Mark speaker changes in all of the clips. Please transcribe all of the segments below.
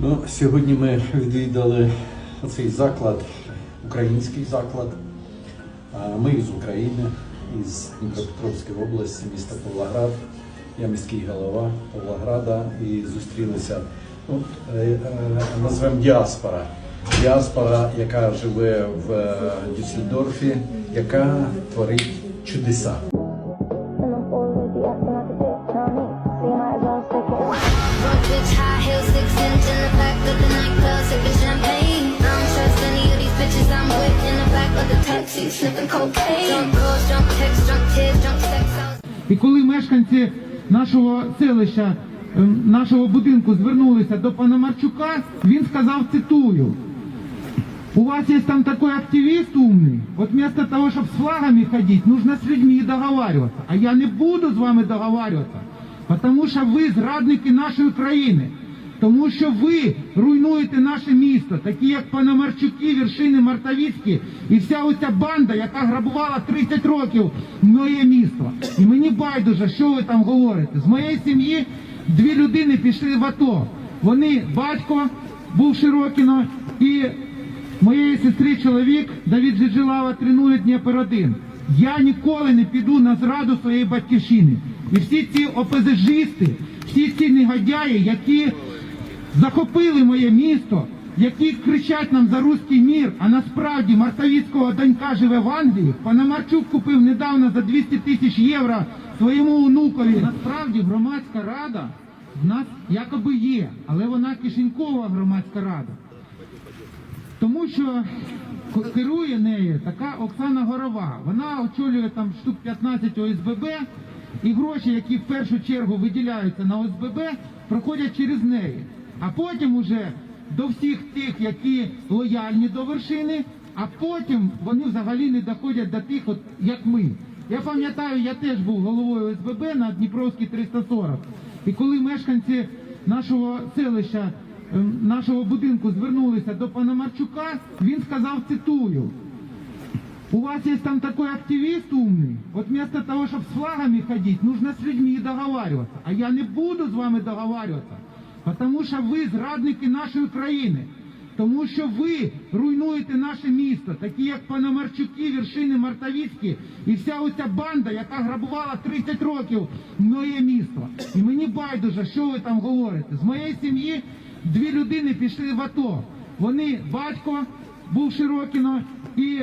Speaker 1: Ну, сьогодні ми відвідали цей заклад, український заклад. Ми із України, із Дніпропетровської області, міста Павлоград. Я міський голова Павлограда і зустрілися. Ну, е, е, назвемо діаспора. Діаспора, яка живе в е, Дюссельдорфі, яка творить чудеса.
Speaker 2: І коли мешканці нашого селища, ем, нашого будинку звернулися до пана Марчука, він сказав, цитую, у вас есть там такой активист умный, вот вместо того, чтобы с флагами ходить, нужно с людьми договариваться. А я не буду з вами договариваться, потому що ви зрадники нашої країни. Тому що ви руйнуєте наше місто, такі як Пономарчуки, Вершини, Мартовіцькі і вся оця банда, яка грабувала 30 років моє місто. І мені байдуже, що ви там говорите. З моєї сім'ї дві людини пішли в АТО. Вони батько був Широкіно і моєї сестри чоловік Давід Жиджилава тренує Дніпер 1. Я ніколи не піду на зраду своєї батьківщини. І всі ці ОПЗЖисти, всі ці негодяї, які захопили моє місто, які кричать нам за руський мір, а насправді Мартовіцького донька живе в Англії. Пономарчук купив недавно за 200 тисяч євро своєму онукові. Насправді громадська рада в нас якоби є, але вона кишенькова громадська рада. Тому що керує нею така Оксана Горова. Вона очолює там штук 15 ОСББ, і гроші, які в першу чергу виділяються на ОСББ, проходять через неї. А потім уже до всіх тих, які лояльні до вершини, а потім вони взагалі не доходять до тих, от як ми. Я пам'ятаю, я теж був головою ОСББ на Дніпровській 340. І коли мешканці нашого селища ем, нашого будинку звернулися до пана Марчука, він сказав, цитую, у вас есть там такой активист умный, вот вместо того, чтобы с флагами ходить, нужно с людьми договариваться. А я не буду з вами договариваться, потому що ви зрадники нашої країни. Тому що ви руйнуєте наше місто, такі як Пономарчуки, Вершини, Мартовіцькі і вся оця банда, яка грабувала 30 років моє місто. І мені байдуже, що ви там говорите. З моєї сім'ї дві людини пішли в АТО. Вони батько був Широкіно і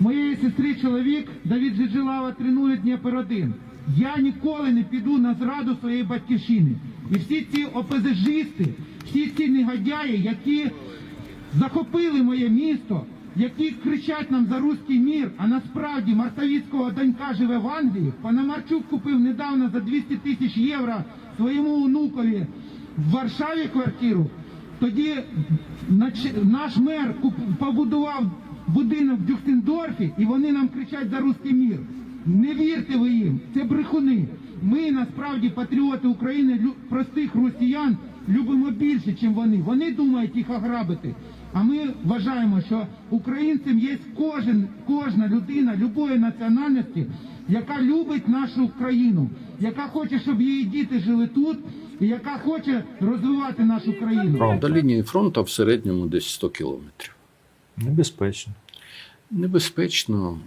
Speaker 2: моєї сестри чоловік Давід Жиджилава тренує Дніпер 1. Я ніколи не піду на зраду своєї батьківщини. І всі ці ОПЗЖисти, всі ці негодяї, які захопили моє місто, які кричать нам за руський мір, а насправді Мартовіцького донька живе в Англії. Пономарчук купив недавно за 200 тисяч євро своєму онукові в Варшаві квартиру. Тоді наш мер побудував будинок в Дюхтендорфі, і вони нам кричать за руський мір. Не вірте ви їм, це брехуни. Ми насправді патріоти України, лю- простих росіян, любимо більше, ніж вони. Вони думають їх ограбити. А ми вважаємо, що українцем є кожен, кожна людина любої національності, яка любить нашу країну, яка хоче, щоб її діти жили тут, і яка хоче розвивати нашу країну.
Speaker 1: До лінії фронту в середньому десь 100 кілометрів.
Speaker 3: Небезпечно.
Speaker 1: Небезпечно,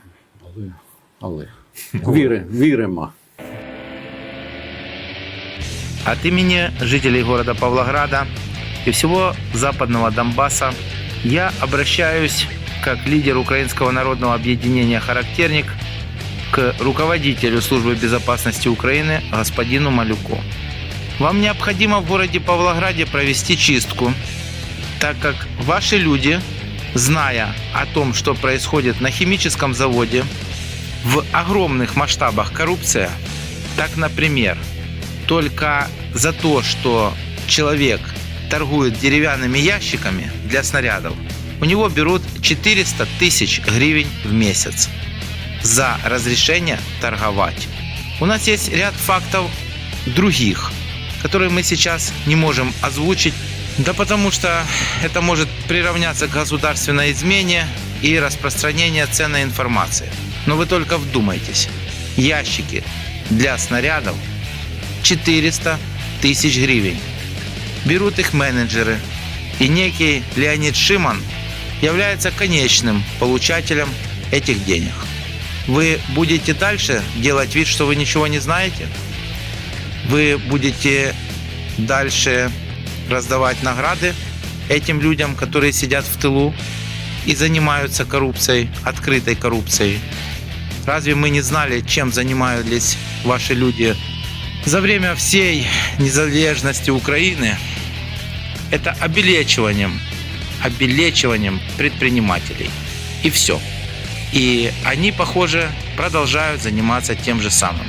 Speaker 1: але, але. Віри, віримо.
Speaker 4: От имени жителей города Павлограда и всего западного Донбасса я обращаюсь как лидер Украинского народного объединения «Характерник» к руководителю службы безопасности Украины господину Малюку. Вам необходимо в городе Павлограде провести чистку, так как ваши люди, зная о том, что происходит на химическом заводе, в огромных масштабах коррупция, так, например, только за то, что человек торгует деревянными ящиками для снарядов, у него берут 400 тысяч гривен в месяц за разрешение торговать. У нас есть ряд фактов других, которые мы сейчас не можем озвучить, да потому что это может приравняться к государственной измене и распространению ценной информации. Но вы только вдумайтесь. Ящики для снарядов 400 тысяч гривен. Берут их менеджеры, и некий Леонид Шиман является конечным получателем этих денег. Вы будете дальше делать вид, что вы ничего не знаете? Вы будете дальше раздавать награды этим людям, которые сидят в тылу и занимаются коррупцией, открытой коррупцией. Разве мы не знали, чем занимались ваши люди за время всей незалежности Украины? Это обелечиванием, обелечиванием предпринимателей. И все. И они, похоже, продолжают заниматься тем же самым.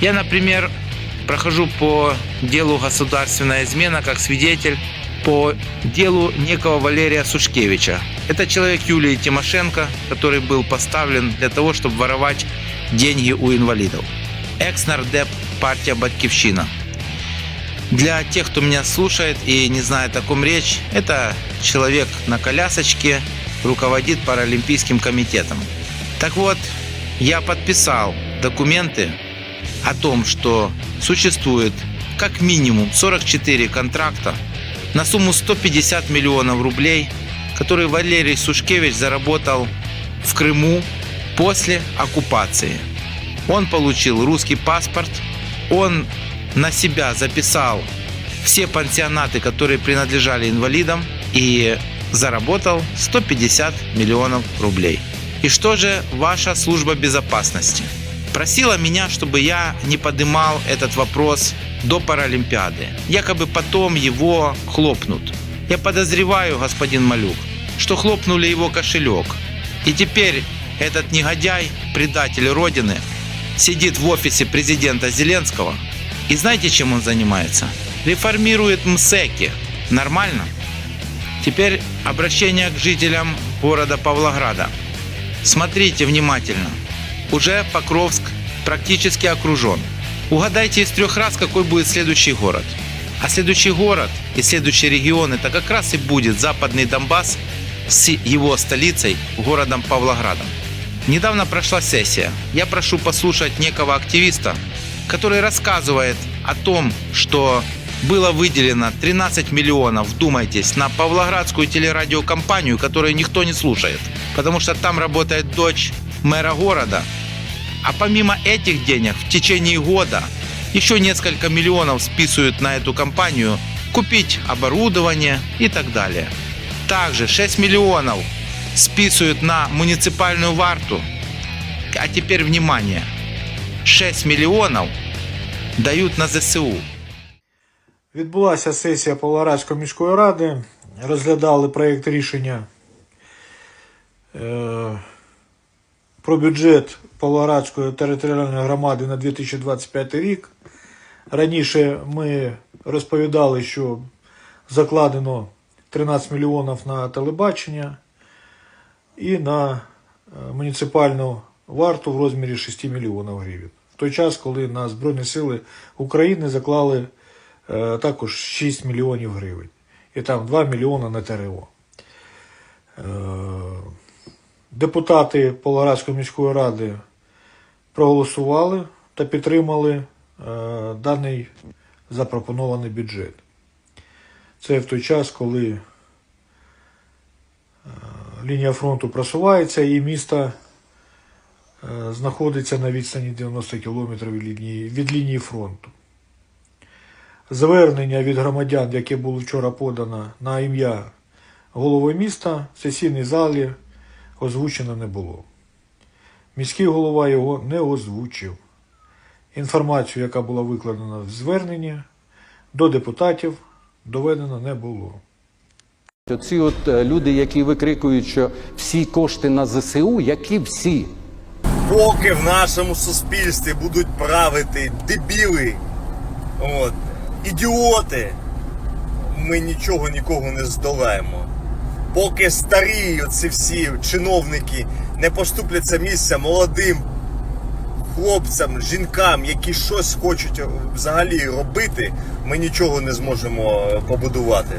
Speaker 4: Я, например, прохожу по делу «Государственная измена» как свидетель по делу некого Валерия Сушкевича. Это человек Юлии Тимошенко, который был поставлен для того, чтобы воровать деньги у инвалидов. Экс-нардеп партия «Батькивщина». Для тех, кто меня слушает и не знает, о ком речь, это человек на колясочке, руководит Паралимпийским комитетом. Так вот, я подписал документы о том, что существует как минимум 44 контракта на сумму 150 миллионов рублей, которые Валерий Сушкевич заработал в Крыму после оккупации. Он получил русский паспорт, он на себя записал все пансионаты, которые принадлежали инвалидам, и заработал 150 миллионов рублей. И что же ваша служба безопасности? Просила меня, чтобы я не поднимал этот вопрос до Паралимпиады. Якобы потом его хлопнут. Я подозреваю, господин Малюк, что хлопнули его кошелек. И теперь этот негодяй, предатель Родины, сидит в офисе президента Зеленского. И знаете, чем он занимается? Реформирует МСЭКи. Нормально? Теперь обращение к жителям города Павлограда. Смотрите внимательно. Уже Покровск практически окружен. Угадайте из трех раз, какой будет следующий город. А следующий город и следующий регион это как раз и будет Западный Донбасс с его столицей, городом Павлоградом. Недавно прошла сессия. Я прошу послушать некого активиста, который рассказывает о том, что было выделено 13 миллионов, вдумайтесь, на Павлоградскую телерадиокомпанию, которую никто не слушает, потому что там работает дочь мэра города. А помимо этих денег в течение года еще несколько миллионов списывают на эту компанию купить оборудование и так далее. Также 6 миллионов списывают на муниципальную варту. А теперь внимание. 6 миллионов дают на ЗСУ.
Speaker 3: Відбулася сесія Павлоградської міської ради. Розглядали проєкт рішення е, про бюджет Павлоградської територіальної громади на 2025 рік. Раніше ми розповідали, що закладено 13 мільйонів на телебачення і на е, муніципальну варту в розмірі 6 мільйонів гривень. В той час, коли на Збройні Сили України заклали е, також 6 мільйонів гривень. І там 2 мільйони на ТРО. Е, Депутати Павлоградської міської ради проголосували та підтримали даний запропонований бюджет. Це в той час, коли е, лінія фронту просувається і місто е, знаходиться на відстані 90 кілометрів від лінії, фронту. Звернення від громадян, яке було вчора подано на ім'я голови міста, в сесійній залі озвучено не було. Міський голова його не озвучив. Інформацію, яка була викладена в зверненні, до депутатів доведено не було.
Speaker 5: Оці от е, люди, які викрикують, що всі кошти на ЗСУ, які всі.
Speaker 6: поки в нашому суспільстві будуть правити дебіли, от, ідіоти, ми нічого нікого не здолаємо. Поки старі оці всі чиновники не поступляться місця молодим хлопцям, жінкам, які щось хочуть взагалі робити, ми нічого не зможемо побудувати.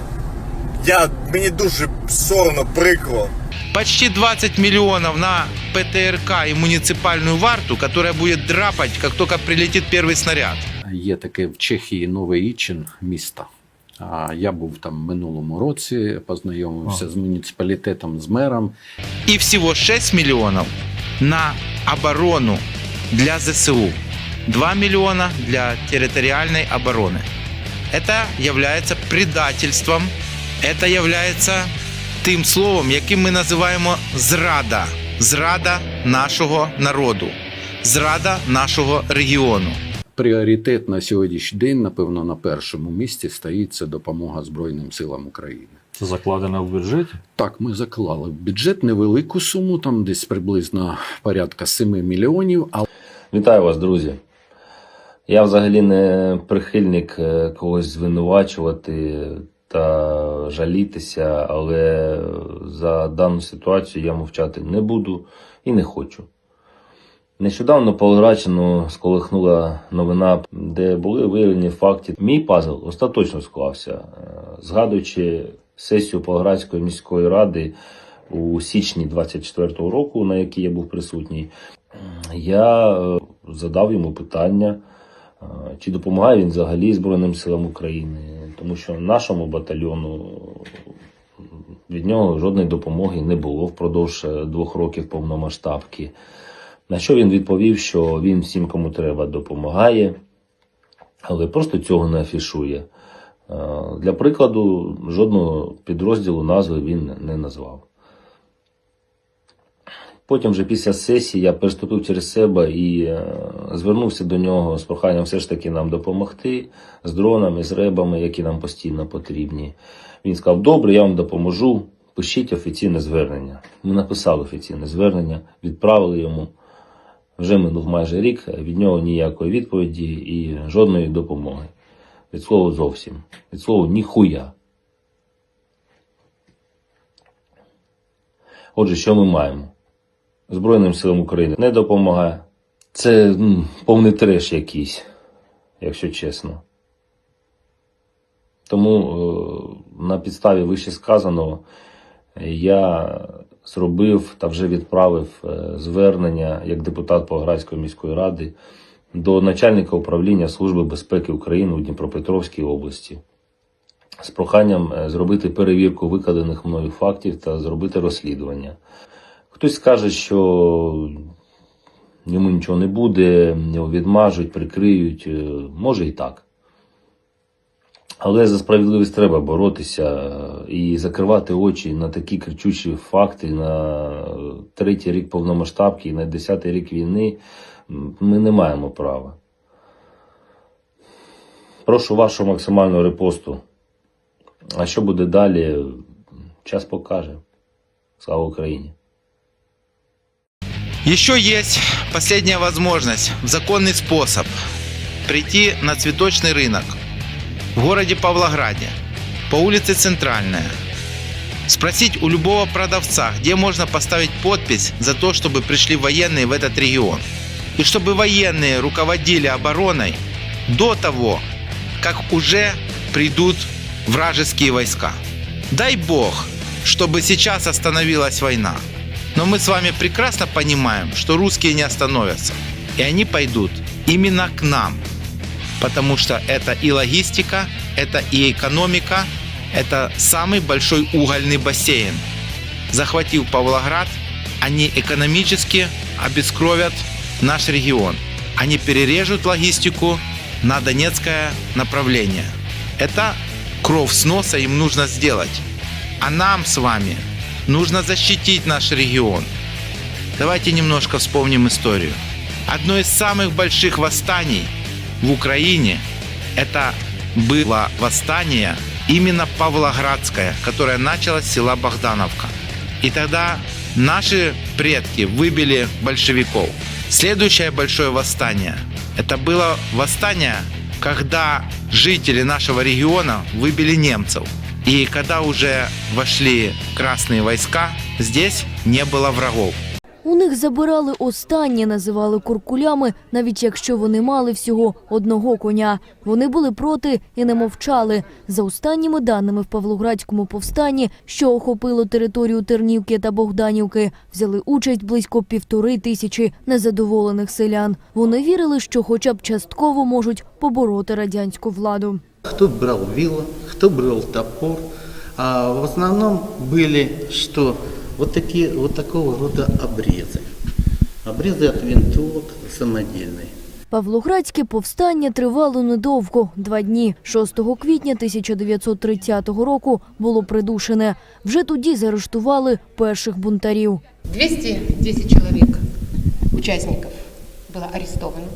Speaker 6: Я, мені дуже соромно, прикро.
Speaker 4: Почти 20 миллионов на ПТРК и муниципальную варту, которая будет драпать, как только прилетит первый снаряд.
Speaker 5: Є таке в Чехії Новий Ічин місто. А я був там минулому році, познайомився з муніципалітетом, з мером.
Speaker 4: и всего 6 миллионов на оборону для ЗСУ. 2 миллиона для территориальной обороны. Это является предательством, это является тим словом, яким ми називаємо зрада. Зрада нашого народу, зрада нашого регіону.
Speaker 5: Пріоритет на сьогоднішній день, напевно, на першому місці стоїть це допомога Збройним силам України.
Speaker 7: Це закладено в бюджеті?
Speaker 5: Так, ми заклали в бюджет невелику суму, там десь приблизно порядка 7 мільйонів, але
Speaker 8: Вітаю вас, друзі. Я взагалі не прихильник е, когось звинувачувати та жалітися, але за дану ситуацію я мовчати не буду і не хочу. Нещодавно Павлоградщину сколихнула новина, де були виявлені факти. Мій пазл остаточно склався, Е, згадуючи сесію Павлоградської міської ради у січні 24-го року, на якій я був присутній. Я е, задав йому питання, е, чи допомагає він взагалі Збройним силам України, тому що нашому батальйону е, від нього жодної допомоги не було впродовж двох років повномасштабки. На що він відповів, що він всім, кому треба, допомагає, але просто цього не афішує. Для прикладу, жодного підрозділу назви він не назвав. Потім вже після сесії я переступив через себе і е, звернувся до нього з проханням все ж таки нам допомогти з дронами, з ребами, які нам постійно потрібні. Він сказав: Добре, я вам допоможу. Пишіть офіційне звернення. Ми написали офіційне звернення, відправили йому. Вже минув майже рік, від нього ніякої відповіді і жодної допомоги. Від слова зовсім. Від слова ніхуя. Отже, що ми маємо? Збройним силам України не допомагає. Це повний треш якийсь, якщо чесно. Тому е, на підставі вище сказаного я зробив та вже відправив е, звернення як депутат Павлоградської міської ради до начальника управління Служби безпеки України у Дніпропетровській області з проханням е, зробити перевірку викладених мною фактів та зробити розслідування. Хтось скаже, що йому нічого не буде, його відмажуть, прикриють. Е, Може і так. Але за справедливість треба боротися е, і закривати очі на такі кричучі факти, на третій рік повномасштабки і на десятий рік війни. Ми не маємо права. Прошу вашого максимального репосту. А що буде далі? Час покаже. Слава Україні!
Speaker 4: Еще есть последняя возможность, в законный способ прийти на цветочный рынок в городе Павлограде по улице Центральная. Спросить у любого продавца, где можно поставить подпись за то, чтобы пришли военные в этот регион. И чтобы военные руководили обороной до того, как уже придут вражеские войска. Дай бог, чтобы сейчас остановилась война. Но мы с вами прекрасно понимаем, что русские не остановятся. И они пойдут именно к нам. Потому что это и логистика, это и экономика, это самый большой угольный бассейн. Захватив Павлоград, они экономически обескровят наш регион. Они перережут логистику на Донецкое направление. Это кровь с носа им нужно сделать. А нам с вами нужно защитить наш регион. Давайте немножко вспомним историю. Одно из самых больших восстаний в Украине это было восстание именно Павлоградское, которое началось с села Богдановка. И тогда наши предки выбили большевиков. Следующее большое восстание – это было восстание, когда жители нашего региона выбили немцев. И когда уже вошли красные войска, здесь не было врагов.
Speaker 9: У них забирали останнє, називали куркулями, навіть якщо вони мали всього одного коня. Вони були проти і не мовчали. За останніми даними в Павлоградському повстанні, що охопило територію Тернівки та Богданівки, взяли участь близько півтори тисячі незадоволених селян. Вони вірили, що хоча б частково можуть побороти радянську владу.
Speaker 10: Кто брал вилла, кто брал топор. А в основном были что? Вот такие, вот такого рода обрезы. Обрезы от винтовок самодельные.
Speaker 9: Павлоградське повстання тривало недовго – два дні. 6 квітня 1930 року було придушене. Вже тоді заарештували перших бунтарів.
Speaker 11: 210 человек, участников, было арестовано.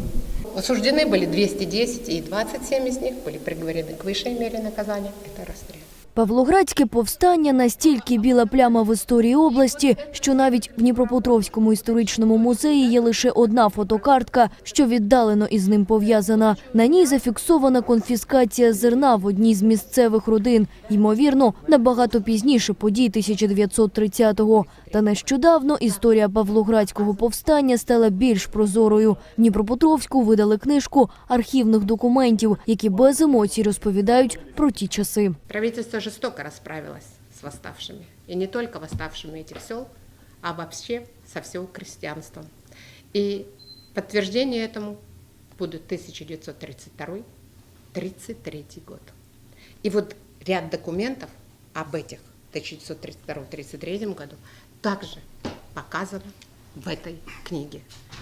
Speaker 11: Осуждены были 210, и 27 из них были приговорены к высшей мере наказания – это расстрел.
Speaker 9: Павлоградське повстання настільки біла пляма в історії області, що навіть в Дніпропетровському історичному музеї є лише одна фотокартка, що віддалено із ним пов'язана. На ній зафіксована конфіскація зерна в одній з місцевих родин. Ймовірно, набагато пізніше подій 1930-го. Та нещодавно історія Павлоградського повстання стала більш прозорою. Дніпропетровську видали книжку архівних документів, які без емоцій розповідають про ті часи.
Speaker 11: Правительство жестоко расправилось с восставшими. И не только восставшими этих сел, а вообще со всем крестьянством. И подтверждение этому будут 1932-33 год. И вот ряд документов об этих 1932-33 году также показано в этой книге.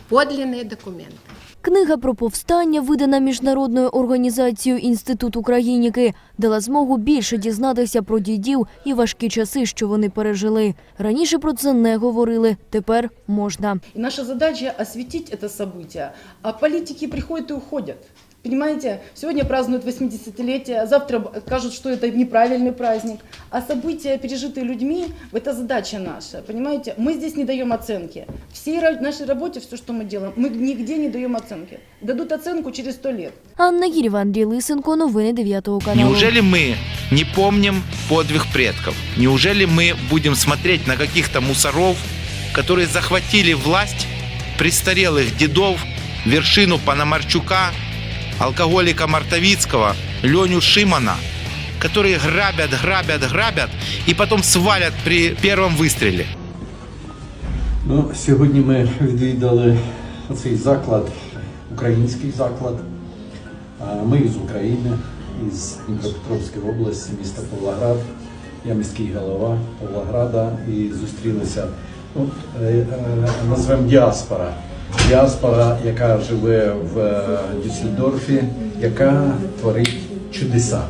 Speaker 11: Подлинные документы.
Speaker 9: Книга про повстання, видана міжнародною організацією Інститут Україніки, дала змогу більше дізнатися про дідів і важкі часи, що вони пережили. Раніше про це не говорили, тепер можна.
Speaker 12: И наша задача осветить это событие. А политики приходят и уходят. Понимаете, сегодня празднуют 80-летие, завтра скажут, что это неправильный праздник. А события, пережитые людьми, это задача наша. Понимаете, мы здесь не даем оценки. Всей ра- нашей работе, все, что мы делаем, мы нигде не даем оценки. Дадут оценку через сто лет.
Speaker 9: Анна Гірєва, Андрій Лисенко, новини 9 каналу.
Speaker 4: Неужели мы не помним подвиг предков? Неужели мы будем смотреть на каких-то мусоров, которые захватили власть престарелых дедов, вершину Пономарчука, алкоголика Мартовицкого, Леню Шимана, которые грабят, грабят, грабят и потом свалят при первом выстреле?
Speaker 1: Ну, сьогодні ми відвідали цей заклад, український заклад. Ми із України, із Дніпропетровської області, міста Павлоград. Я міський голова Павлограда і зустрілися. Ну, е, е, назвемо діаспора. Діаспора, яка живе в е, Дюссельдорфі, яка творить чудеса.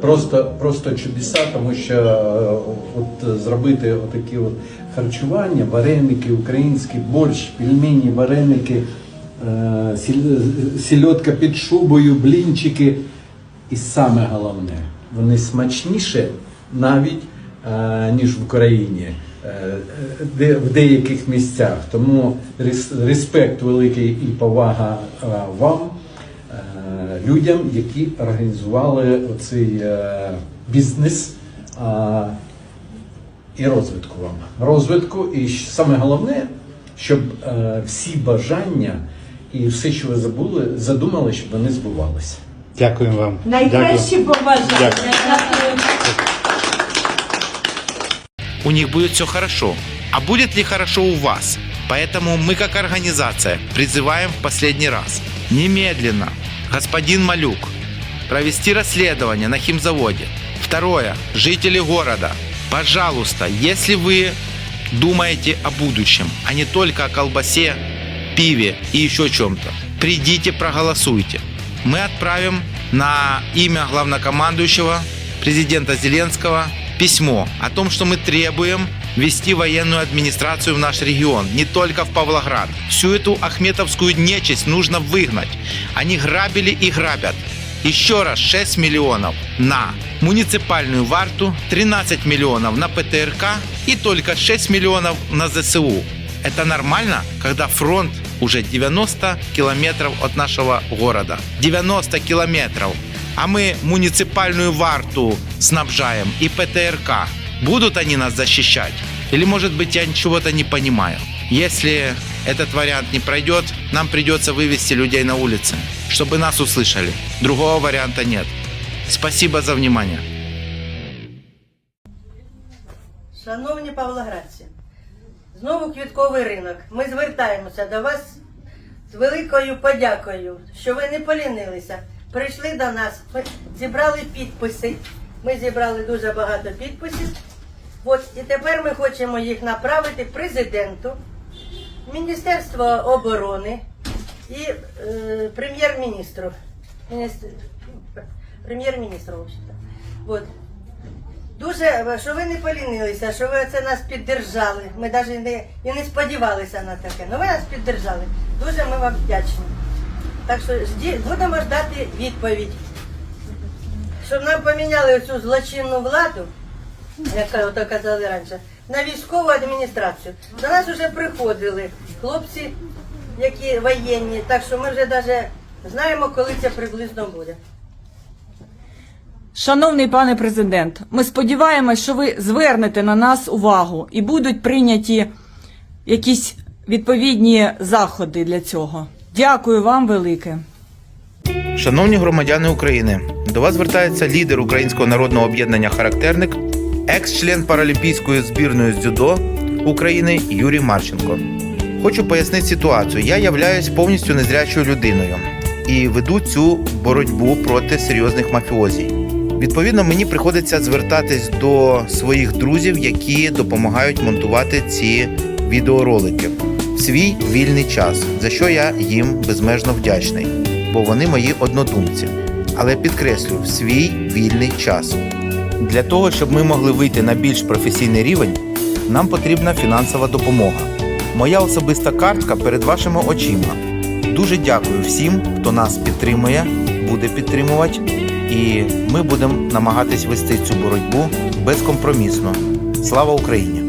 Speaker 1: Просто, просто чудеса, тому що е, от зробити отакі от харчування, вареники, українські борщ, пельмені, вареники, е, сільотка під шубою, блінчики. І саме головне, вони смачніше навіть ніж в Україні, в деяких місцях. Тому респект великий і повага е, вам, е, людям, які організували оцей е, бізнес. е, і розвитку вам. Розвитку, і саме головне, щоб е, всі бажання і все, що ви забули, задумали, щоб вони збувалися.
Speaker 3: Дякуємо вам.
Speaker 12: Найкращі побажання.
Speaker 4: У них будет все хорошо. А будет ли хорошо у вас? Поэтому мы как организация призываем в последний раз немедленно господин Малюк провести расследование на химзаводе. Второе. Жители города, пожалуйста, если вы думаете о будущем, а не только о колбасе, пиве и еще чем-то, придите, проголосуйте. Мы отправим на имя главнокомандующего президента Зеленского письмо о том, что мы требуем ввести военную администрацию в наш регион, не только в Павлоград. Всю эту ахметовскую нечисть нужно выгнать. Они грабили и грабят. Еще раз 6 миллионов на муниципальную варту, 13 миллионов на ПТРК и только 6 миллионов на ЗСУ. Это нормально, когда фронт уже 90 километров от нашего города. 90 километров А мы муниципальную варту снабжаем и ПТРК. Будут они нас защищать? Или, может быть, я чего-то не понимаю? Если этот вариант не пройдет, нам придется вывести людей на улицы, чтобы нас услышали. Другого варианта нет. Спасибо за внимание.
Speaker 12: Шановні павлоградці, знову квітковий ринок. Ми звертаємося до вас з великою подякою, що ви не полінилися,
Speaker 13: Прийшли до нас, ми зібрали підписи. Ми зібрали дуже багато підписів. От, і тепер ми хочемо їх направити президенту, Міністерству оборони і е, прем'єр-міністру. Міністр... Прем'єр-міністру. От. Дуже, що ви не полінилися, що ви це нас піддержали. Ми навіть не, і не сподівалися на таке. Ну ви нас піддержали. Дуже ми вам вдячні. Так що будемо ждати відповідь. Щоб нам поміняли цю злочинну владу, як ото казали раніше, на військову адміністрацію. До нас вже приходили хлопці, які воєнні, так що ми вже навіть знаємо, коли це приблизно буде.
Speaker 14: Шановний пане президент, ми сподіваємось, що ви звернете на нас увагу і будуть прийняті якісь відповідні заходи для цього. Дякую вам велике.
Speaker 4: Шановні громадяни України, до вас звертається лідер Українського народного об'єднання Характерник, екс-член паралімпійської збірної з дзюдо України Юрій Марченко. Хочу пояснити ситуацію. Я являюсь повністю незрячою людиною і веду цю боротьбу проти серйозних мафіозій. Відповідно, мені приходиться звертатись до своїх друзів, які допомагають монтувати ці відеоролики свій вільний час, за що я їм безмежно вдячний, бо вони мої однодумці. Але підкреслю, свій вільний час. Для того, щоб ми могли вийти на більш професійний рівень, нам потрібна фінансова допомога. Моя особиста картка перед вашими очима. Дуже дякую всім, хто нас підтримує, буде підтримувати, і ми будемо намагатись вести цю боротьбу безкомпромісно. Слава Україні!